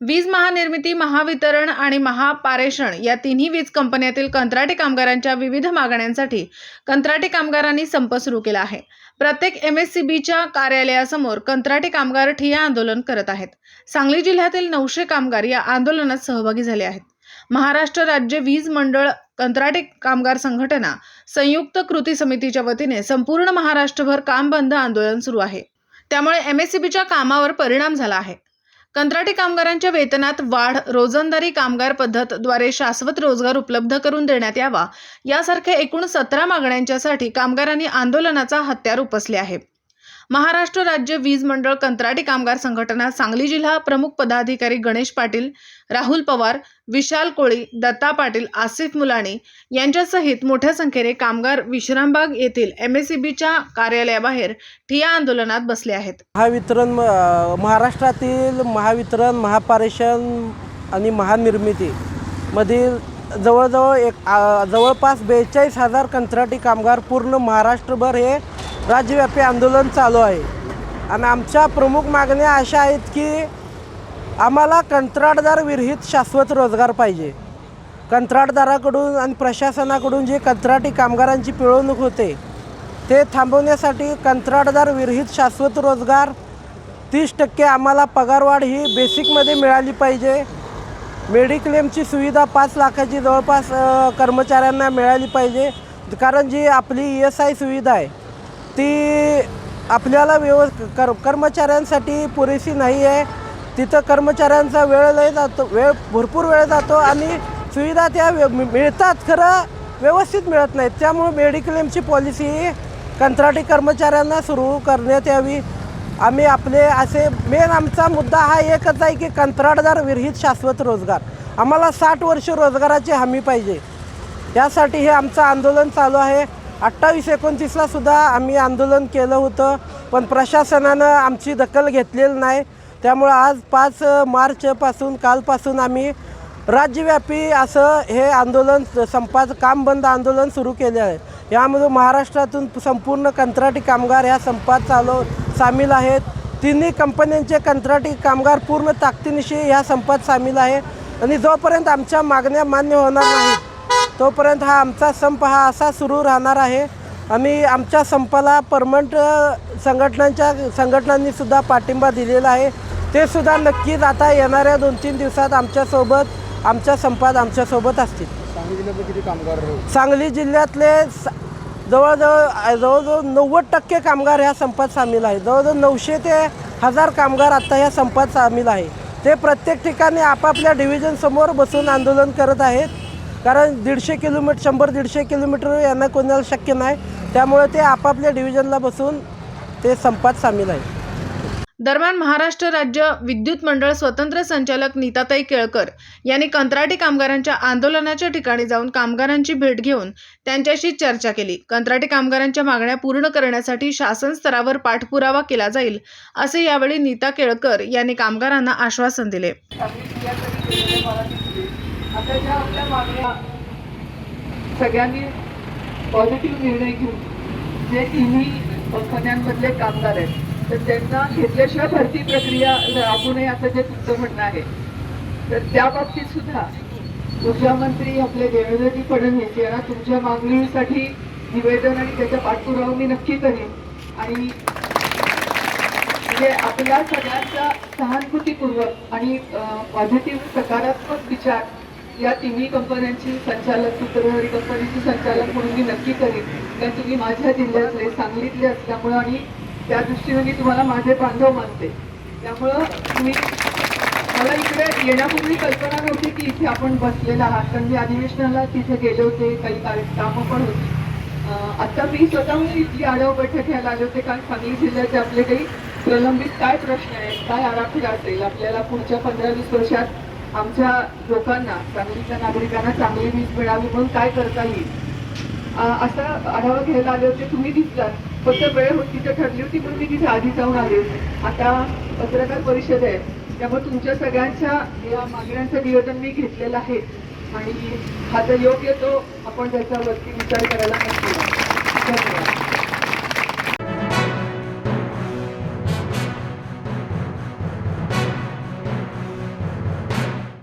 वीज महानिर्मिती महावितरण आणि महापारेषण या तिन्ही वीज कंपन्यातील कंत्राटी कामगारांच्या विविध मागण्यांसाठी कंत्राटी कामगारांनी संप सुरू केला आहे. प्रत्येक एम एस सी बीच्या कार्यालयासमोर कंत्राटी कामगार ठिया आंदोलन करत आहेत. सांगली जिल्ह्यातील नऊशे कामगार या आंदोलनात सहभागी झाले आहेत. महाराष्ट्र राज्य वीज मंडळ कंत्राटी कामगार संघटना संयुक्त कृती समितीच्या वतीने संपूर्ण महाराष्ट्रभर काम बंद आंदोलन सुरू आहे. त्यामुळे एम एस सी बीच्या कामावर परिणाम झाला आहे. कंत्राटी कामगारांच्या वेतनात वाढ रोजंदारी कामगार पद्धतद्वारे शाश्वत रोजगार उपलब्ध करून देण्यात यावा यासारख्या एकूण सतरा मागण्यांच्यासाठी कामगारांनी आंदोलनाचा हत्यार उपसले आहे महाराष्ट्र राज्य वीज मंडळ कंत्राटी कामगार संघटना सांगली जिल्हा प्रमुख पदाधिकारी गणेश पाटील राहुल पवार विशाल कोळी दत्ता पाटील आसिफ मुलाणी यांच्यासहित मोठ्या संख्येने कामगार विश्रामबाग येथील एम एस सी बीच्या कार्यालयाबाहेर ठिया आंदोलनात बसले आहेत. महावितरण महाराष्ट्रातील महावितरण महापारेषण आणि महानिर्मिती मधील जवळजवळ एक जवळपास बेचाळीस हजार कंत्राटी कामगार पूर्ण महाराष्ट्रभर हे राज्यव्यापी आंदोलन चालू आहे. आणि आमच्या प्रमुख मागण्या अशा आहेत की आम्हाला कंत्राटदार विरहित शाश्वत रोजगार पाहिजे. कंत्राटदाराकडून आणि प्रशासनाकडून जे कंत्राटी कामगारांची पिळवणूक होते ते थांबवण्यासाठी कंत्राटदार विरहित शाश्वत रोजगार तीस टक्के आम्हाला पगारवाढ ही बेसिकमध्ये मिळाली पाहिजे. मेडिक्लेमची सुविधा पाच लाखाची जवळपास कर्मचाऱ्यांना मिळाली पाहिजे. कारण जी आपली ई एस आय सुविधा आहे ती आपल्याला व्यव कर कर्मचाऱ्यांसाठी पुरेशी नाही आहे. तिथं कर्मचाऱ्यांचा वेळ लय जातो वेळ भरपूर वेळ जातो आणि सुविधा त्या व्य- मिळतात खरं व्यवस्थित मिळत नाहीत. त्यामुळे मेडिक्लेमची पॉलिसी कंत्राटी कर्मचाऱ्यांना सुरू करण्यात यावी. आम्ही आपले असे मेन आमचा मुद्दा हा एकच आहे की कंत्राटदार विरहित शाश्वत रोजगार. आम्हाला साठ वर्ष रोजगाराची हमी पाहिजे. यासाठी हे आमचं आंदोलन चालू आहे. अठ्ठावीस एकोणतीसला सुद्धा आम्ही आंदोलन केलं होतं पण प्रशासनानं आमची दखल घेतलेली नाही. त्यामुळं आज पाच मार्चपासून कालपासून आम्ही राज्यव्यापी असं हे आंदोलन संपाचं काम बंद आंदोलन सुरू केले आहे. यामध्ये महाराष्ट्रातून संपूर्ण कंत्राटी कामगार ह्या संपात चालू सामील आहेत. तिन्ही कंपन्यांचे कंत्राटी कामगार पूर्ण ताकदीनिशी ह्या संपात सामील आहे. आणि जोपर्यंत आमच्या मागण्या मान्य होणार नाहीत तोपर्यंत हा आमचा संप हा असा सुरू राहणार आहे. आम्ही आमच्या संपाला परमनंट संघटनांच्या संघटनांनी सुद्धा पाठिंबा दिलेला आहे. ते सुद्धा नक्कीच आता येणाऱ्या दोन तीन दिवसात आमच्यासोबत आमच्या संपात आमच्यासोबत असतील. सांगली जिल्ह्यातले किती कामगार सांगली जिल्ह्यातले स- जवळजवळ जवळजवळ नव्वद टक्के कामगार ह्या संपात सामील आहे जवळजवळ नऊशे ते हजार कामगार आत्ता ह्या संपात सामील आहे. ते प्रत्येक ठिकाणी आपापल्या डिव्हिजनसमोर बसून आंदोलन करत आहेत. कारण दीडशे किलोमीटर शंभर दीडशे किलोमीटर यांना कोणाला शक्य नाही. त्यामुळे ते आपापल्या डिव्हिजनला बसून ते संपात सामील आहे दरम्यान महाराष्ट्र राज्य विद्युत मंडळ स्वतंत्र संचालक नीताताई केळकर यांनी कंत्राटी कामगारांच्या आंदोलनाच्या ठिकाणी जाऊन कामगारांची भेट घेऊन त्यांच्याशी चर्चा केली. कंत्राटी कामगारांच्या मागण्या पूर्ण करण्यासाठी शासन स्तरावर पाठपुरावा केला जाईल असे यावेळी नीता केळकर यांनी कामगारांना आश्वासन दिले. आता ज्या आपल्या मागण्या सगळ्यांनी पॉझिटिव्ह निर्णय घेऊन जे तिन्ही कंपन्यांमधले कामगार आहेत तर त्यांना घेतल्याशिवाय भरती प्रक्रिया राबू नये असं जे तुमचं म्हणणं आहे. तर त्या बाबतीत सुद्धा ऊर्जामंत्री आपले देवेंद्रजी फडणवीस यांना तुमच्या मागणीसाठी निवेदन आणि त्याचा पाठपुरावा मी नक्की करेन. आणि म्हणजे आपल्या सगळ्यांचा सहानुभूतीपूर्वक आणि पॉझिटिव्ह सकारात्मक विचार या तिन्ही कंपन्यांची संचालक सूत्रधारी कंपनीची संचालक म्हणून मी नक्की करेन. कारण तुम्ही माझ्या जिल्ह्यातले सांगलीतले असल्यामुळं आणि त्या दृष्टीने मी तुम्हाला माझे बांधव मानते. त्यामुळं तुम्ही मला इकडे येण्यापूर्वी कल्पना नव्हती की इथे आपण बसलेला आहात. कारण मी अधिवेशनाला तिथे गेले होते काही कामं पण होती. आता मी स्वतःहून इथली आढावा बैठक घ्यायला आले होते. कारण सांगली जिल्ह्याचे आपले काही प्रलंबित काय प्रश्न आहेत काय आराखडा असेल आपल्याला पुढच्या पंधरा वीस वर्षात आमच्या लोकांना सांगलीच्या नागरिकांना चांगली वीज मिळावी म्हणून काय करता येईल? असा आढावा घ्यायला आले होते तुम्ही दिसलात. फक्त वेळ होती तर ठरली होती पण मी तिथे आधी जाऊन आले आता पत्रकार परिषद आहे त्यामुळे तुमच्या सगळ्यांच्या या मागण्यांचं निवेदन मी घेतलेलं आहे. आणि हा जर योग्य तो आपण त्याच्यावरती विचार करायला नक्की